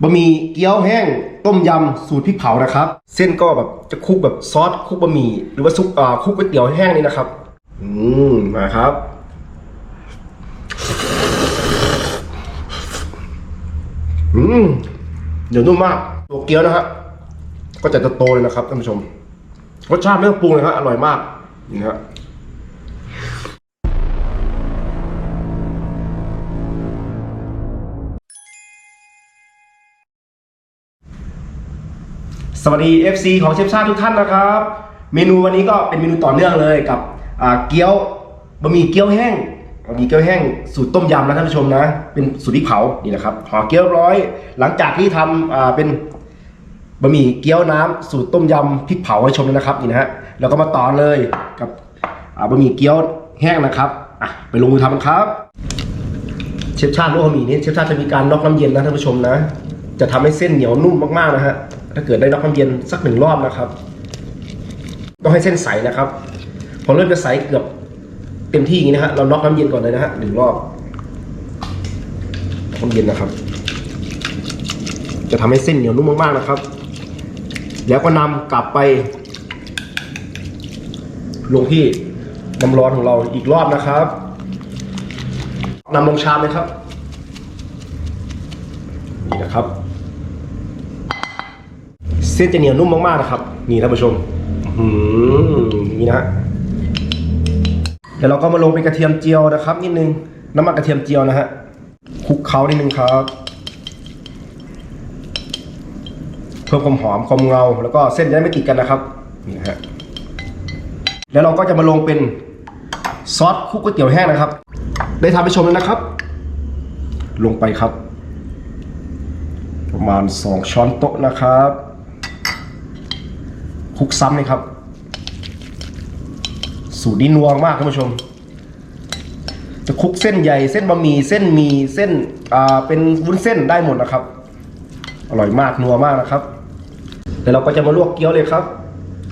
บะหมี่เกี๊ยวแห้ง ต้มยำสูตรพริกเผานะครับ เส้นก็แบบจะคลุกแบบซอสคลุกบะหมี่หรือว่าซุปอ่าคลุกก๋วยเตี๋ยวแห้งนี่นะครับ อืมมาครับ อืมเดี๋ยวนุ่มมากตัวเกี๊ยวนะฮะก็จะโตเลยนะครับท่านผู้ชมรสชาติไม่ต้องปรุงเลยฮะอร่อยมากนี่ฮะ สวัสดี FC ของเชฟชาติทุกท่านนะครับ เมนูวันนี้ก็เป็นเมนูต่อเนื่องเลยกับเกี๊ยวบะหมี่เกี๊ยวแห้งบะหมี่เกี๊ยวแห้งสูตรต้มยำนะท่านผู้ชมนะ เป็นสูตรพริกเผานี่นะครับห่อเกี๊ยวร้อย หลังจากที่ทำเป็นบะหมี่เกี๊ยวน้ำสูตรต้มยำพริกเผาให้ชมเลยนะครับนี่นะฮะแล้วก็มาต่อเลยกับบะหมี่เกี๊ยวแห้งนะครับอะไปลงมือทำกันครับ เชฟชาติลวกบะหมี่นี้เชฟชาติจะมีการน็อกน้ำเย็นนะท่านผู้ชมนะ จะทำให้เส้นเหนียวนุ่มมากๆนะฮะถ้าเกิดได้น็อกน้ำเย็นสักหนึ่งรอบนะครับ ต้องให้เส้นใสนะครับ พอเริ่มจะใสเกือบเต็มที่อย่างนี้นะฮะเราน็อกน้ำเย็นก่อนเลยนะฮะหนึ่งรอบน้ำเย็นนะครับ จะทำให้เส้นเหนียวนุ่มมากๆนะครับ แล้วก็นำกลับไป ลงที่น้ำร้อนของเราอีกรอบนะครับนำลงชามเลยครับนี่นะครับ เส้นจะเหนียวนุ่มมากๆนะครับ นี่ท่านผู้ชมหือนี่นะฮะเดี๋ยวเราก็มาลงเป็นกระเทียมเจียวนะครับ นิดนึงน้ำมันกระเทียมเจียวนะฮะคลุกเคล้านิดนึงครับเพิ่มความหอมความเงา แล้วก็เส้นจะได้ไม่ติดกันนะครับนี่นะฮะแล้วเราก็จะมาลงเป็นซอสคลุกก๋วยเตี๋ยวแห้งนะครับ ได้ทำไปชมแล้วนะครับ ลงไปครับ ประมาณ 2 ช้อนโต๊ะนะครับ คลุกซ้ำเลยครับ สูตรนี้นัวมากท่านผู้ชม จะคลุกเส้นใหญ่เส้นบะหมี่เส้นมีเส้นอ่าเป็นวุ้นเส้นได้หมดนะครับ อร่อยมากนัวมากนะครับเดี๋ยวเราก็จะมาลวกเกี๊ยวเลยครับ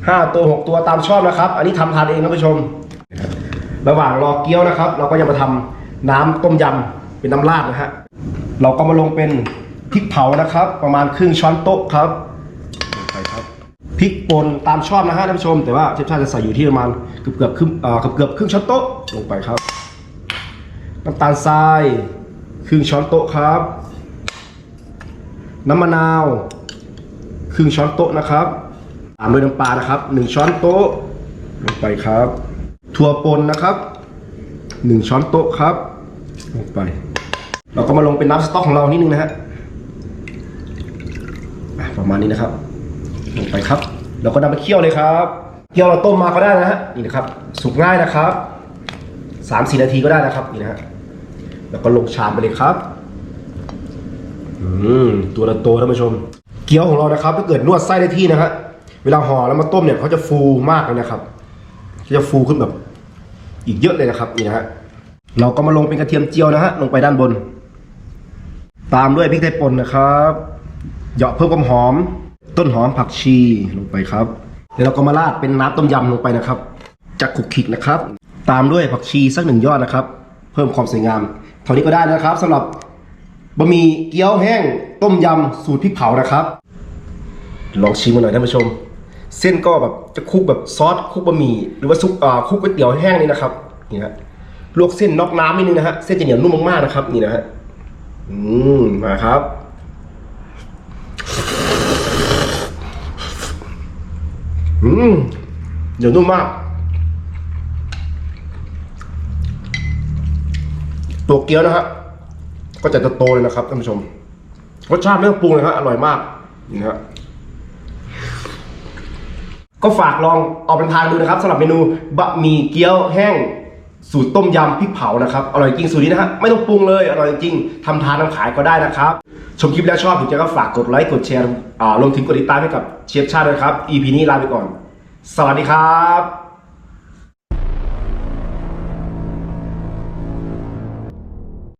ห้าตัวหกตัวตามชอบนะครับ อันนี้ทำทานเองนะผู้ชม ระหว่างรอเกี๊ยวนะครับ เราก็จะมาทำน้ำต้มยำเป็นน้ำราดนะฮะเราก็มาลงเป็นพริกเผานะครับ ประมาณครึ่งช้อนโต๊ะครับ พริกป่นตามชอบนะฮะท่านผู้ชม แต่ว่าเชฟชาติจะใส่อยู่ที่ประมาณเกือบเกือบครึ่งเอ่อเกือบเกือบครึ่งช้อนโต๊ะลงไปครับน้ำตาลทรายครึ่งช้อนโต๊ะครับ น้ำมะนาวครึ่งช้อนโต๊ะนะครับตามด้วยน้ำปลานะครับหนึ่งช้อนโต๊ะลงไปครับ ถั่วป่นนะครับหนึ่งช้อนโต๊ะครับ ลงไป เราก็มาลงเป็นน้ำสต๊อกของเรานิดนึงนะฮะประมาณนี้นะครับ ลงไปครับเราก็นำไปเคี่ยวเลยครับเคี่ยวเราต้มมาก็ได้นะฮะนี่นะครับ สุกง่ายนะครับสามสี่นาทีก็ได้นะครับนี่นะฮะแล้วก็ลงชามไปเลยครับอืมตัวละโตท่านผู้ชม เกี๊ยวของเรานะครับ ถ้าเกิดนวดไส้ได้ที่นะฮะเวลาห่อแล้วมาต้มเนี่ยเขาจะฟูมากเลยนะครับเขาจะฟูขึ้นแบบอีกเยอะเลยนะครับนี่นะฮะเราก็มาลงเป็นกระเทียมเจียวนะฮะลงไปด้านบน ตามด้วยพริกไทยป่นนะครับเหยาะเพิ่มความหอม ต้นหอมผักชีลงไปครับ แล้วเราก็มาราดเป็นน้ำต้มยำลงไปนะครับ จากขุกขิกนะครับ ตามด้วยผักชีสักหนึ่งยอดนะครับ เพิ่มความสวยงามเท่านี้ก็ได้นะครับสำหรับบะหมี่เกี๊ยวแห้ง ต้มยำสูตรพริกเผานะครับ ลองชิมกันหน่อยท่านผู้ชม เส้นก็แบบจะคลุกแบบซอสคลุกบะหมี่หรือว่าซุปอ่าคลุกก๋วยเตี๋ยวแห้งนี่นะครับนี่นะลวกเส้นนอกน้ำนิดนึงนะฮะเส้นจะเหนียวนุ่มมากๆนะครับ นี่นะฮะอืมมาครับ อืมเหนียวนุ่มมาก ตัวเกี๊ยวนะฮะก็จะโตเลยนะครับท่านผู้ชมรสชาติไม่ต้องปรุงเลยครับอร่อยมากนี่นะฮะก็ฝากลองเอาเป็นทานดูนะครับสำหรับเมนูบะหมี่เกี๊ยวแห้งสูตรต้มยำพริกเผานะครับอร่อยจริงสูตรนี้นะฮะไม่ต้องปรุงเลยอร่อยจริงทำทานทำขายก็ได้นะครับ ชมคลิปแล้วชอบถึงจะก็ฝากกดไลค์กดแชร์อ่ารวมถึงกดติดตามให้กับเชฟชาติด้วยครับ EP นี้ลาไปก่อน สวัสดีครับ